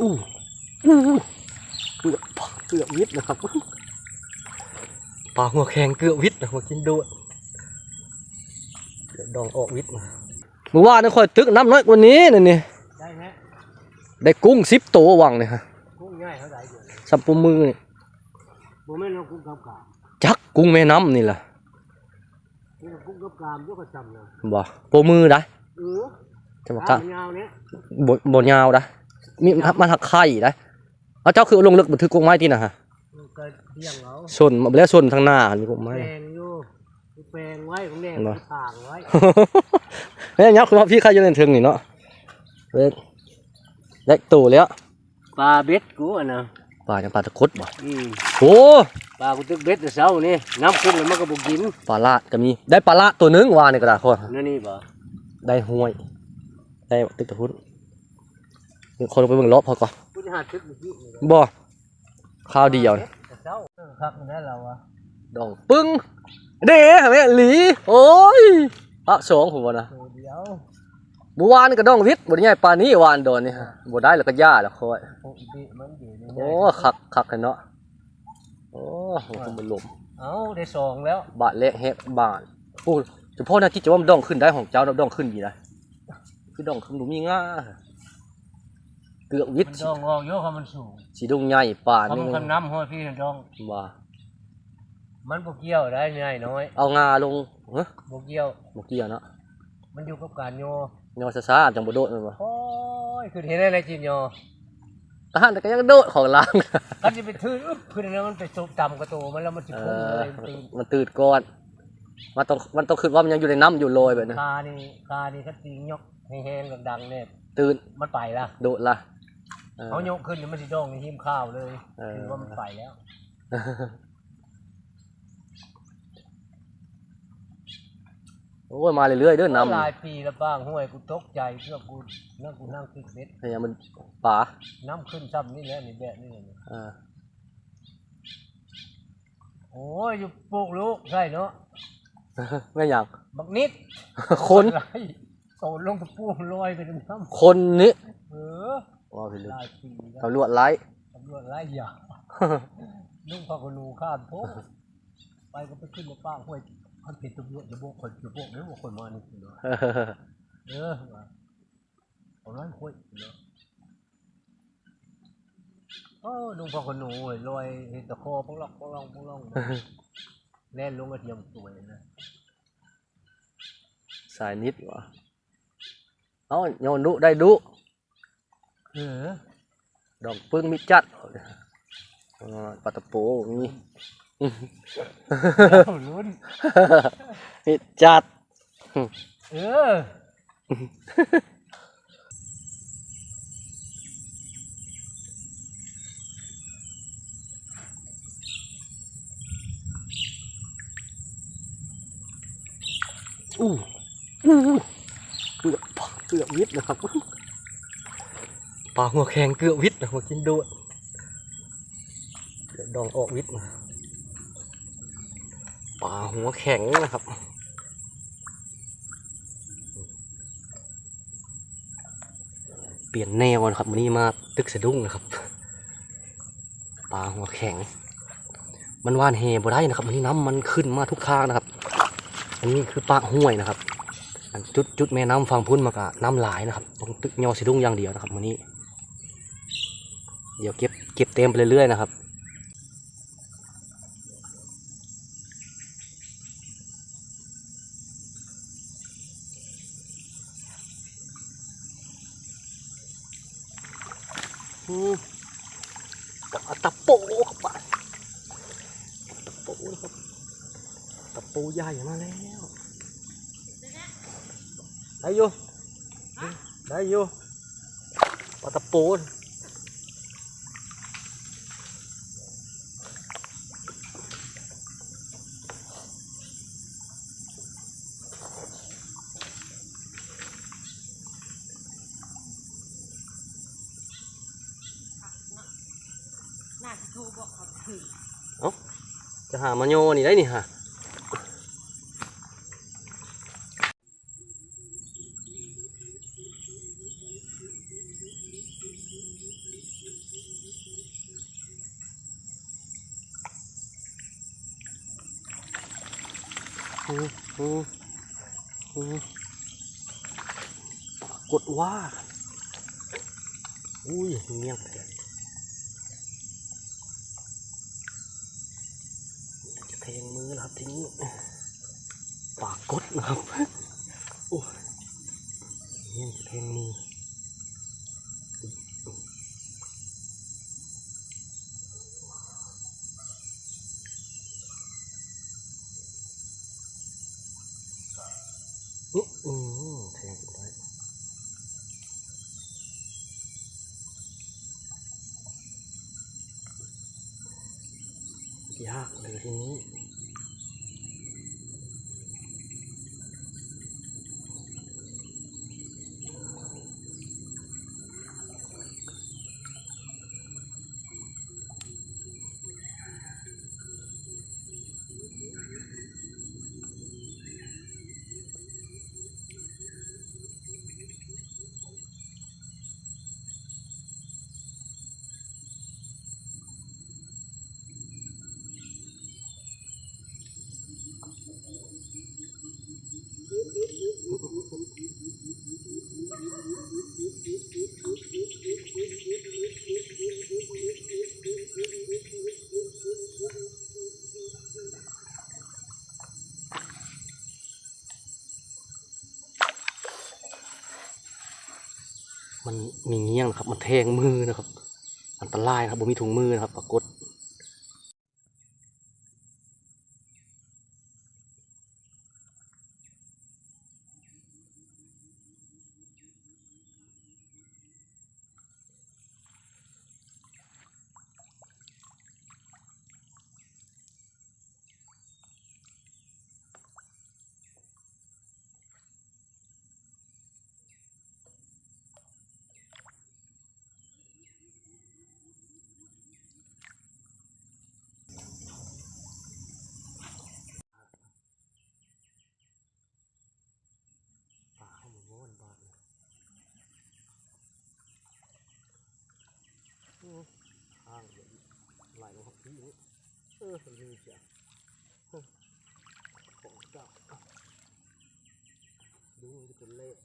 อู้อู้เกือบเกือบวิทย์นะครับปลาหัวแข็งเกือบวิทย์นะมากินด้วยเดี๋ยวดองออกวิทย์มาเมื่อวานนี่ค่อยตึกน้ำน้อยกว่านี้นี่นี่ได้ไหมได้กุ้งสิบตัววังเนี่ยฮะกุ้งง่ายเท่าไหร่อยู่สับปูมือนี่บ่แม่นเรากุ้งกับกามจักกุ้งแม่น้ำนี่ล่ะนี่เรากุ้งกับกามยกกระจำนะบ่ปูมือได้เออจะมาตากะมยาวเนี้ยบนบนยาวได้ มีมันหักไข่ได้เอาเจ้าคือเอาลงลึกบันทึกกุ้งไม้ที่นะฮะมันก็เดี่ยงเอาส่วนมาแล้วส่วนทางหน้านี่กุ้งไม้แปลงอยู่แปลงไว้ของแดงเหรอที่ผ่างไว้เนี่ยยักษ์คือว่าพี่ใครจะเล่นถึงนี่เนาะเล็กเล็กตู่แล้วปลาเบ็ดกูอะนะปลาจังปลาตะครุดบ่อืมโอ้ปลากูตึกเบ็ดแต่เช้านี่น้ำขึ้นแล้วมันก็บ่กินปลาละก็มีได้ปลาละตัวหนึงวานนี่ก็ได้คนนั่นนี่บ่ได้ห้วย ได้ตึกตะครุด คนลงไปเบิ่งรอบพอก่อนกูจะหาทึกเมื่อกี้นี่บ่ข้าวเดียวปลาบ็แต่เช้าเออครับนั่นเราอะดองปึ้งเด้แม่หลีโอ้ยพระสองผมว่านะตัวเดียวเมื่อวานนี่ก็ดองวิทย์บ่ได้ใหญ่ปานนี้วานโดนนี่ฮะบ่ได้แล้วก็ย่าแล้วค่อยปกติมันอยู่ในโอ้คักคักกันเนาะโอ้ผมมันลมเอ้าได้สองแล้วบาทเละแฮกบาทโอ้เฉพาะนาที่จะว่ามันดองขึ้นได้ของเจ้าดองขึ้นดีนะคือดองขึ้นดูมีง่า เกือบวิทมันย์ดองออกเยอะเขามันสูงสีดงใหญ่ป่าเขานี่มันคำน้ำห้อยพี่ดองว่ามันบ่เกี่ยวได้ง่ายน้อยเอางาลงเฮ้ยบ่เกี่ยว บ่เกี่ยวเนาะมันอยู่กับการโยยอซ่าๆจังบ่โดดแมันบ่โอ้ยคือเห็นอะไรจีนโยทหารแต่ก็ยังโดดของล่าง กันจะไปทื่ออึ๊บคือแล้วมันไปสูบต่ำกระโตมันแล้วมันสิเอพุ่งอ เลยตีนมันตื่นก่อนมันต้องมันต้องคิดว่ามันยังอยู่ในน้ำอยู่โรยแบบนั้นคานี่คานี่ถ้าตีนยกแห้งๆดังๆเนี่ยตื่นมันไปละโดดละ เออเขายกขึ้นเดี๋ยวมันสิดองในหิมข้าวเลยเออคือว่ามันไปแล้วโอ้ยมาเรื่อยๆเด้อน้ำหลายปีแล้วบ้างห้วยกูตกใจเพื่อกูนั่งกูนั่งติดเบ็ดพยายามมันป่าน้ำขึ้นซ้ำนี่แหละนี่แบบนี่นี่เออโอ้ยอยู่ปลูกลูกใช่เนาะไม่อยากบักนิด คนไรโตลงตะปูลอยไปในน้ำคนนี้เออ ว่าไปเลยหลายปีแล้วตำรวจไล่ ตำรวจไล่ยา ลุงพาคนนูข้ามโพกไปก็ไปขึ้นมาป้างห้วยมันผิดตำรวจจะโบกคนจะโบกไม่บอกคนมานี่เนาะเออว่าเอาน้อยห้วยเนาะโอ้ลุงพาคนนูเว้ยลอยเห็นตะโคปังลอกปังลองปังลองแล่นลงกระเทียมสวยนะสายนิดวะเอาโยนดุได้ดุเออ ดอกปึ้งมิจัดเออปลาตะโปมีเอาลุ้นมิจัด เอออู้อู้เกือบเกือบวิทย์นะครับ ปลาหัวแข็งเกือวิทย์นะมากินด้วยเดี๋ยวดองออกวิทย์มาปลาหัวแข็งนะครับเปลี่ยนแนวนะครับวันนี้มาตึกสะดุ้งนะครับปลาหัวแข็ง มันว่านเฮบ่ได้นะครับวันนี้น้ำมันขึ้นมาทุกข้างนะครับ อันนี้คือปากห้วยนะครับอันจุดจุดแม่น้ำฟังพุ่นมากะน้ำหลายนะครับ ต้องตึกยอสะดุ้งอย่างเดียวนะครับวันนี้ เดี๋ยวเก็บเก็บเต็มไปเรื่อยๆนะครับอืมกับเอาตะปูเข้าไปตะปูนะครับตะปูใหญ่มาแล้วได้อยู่ได้อยู่ปลาตะปู โอกเจะหามาโยนี่ได้นี่ฮะกดว่า อุ้ยเงียบย งมือนะครับทีนี้ปากกดนะครับโอ้ยเงียบจะแทงมือนี่อืมแทงได้ยากเลยทีนี้ มีเงี้ยงนะครับ มันแทงมือนะครับ อันตรายนะครับผมมีถุงมือนะครับปรากฏปลาเข้ามาโวนบาดเลยอืมข้างเดี๋ยวไหลลงครับพี่นี่เออมันมีเสียของเก่าดูมันจะเป็นเละ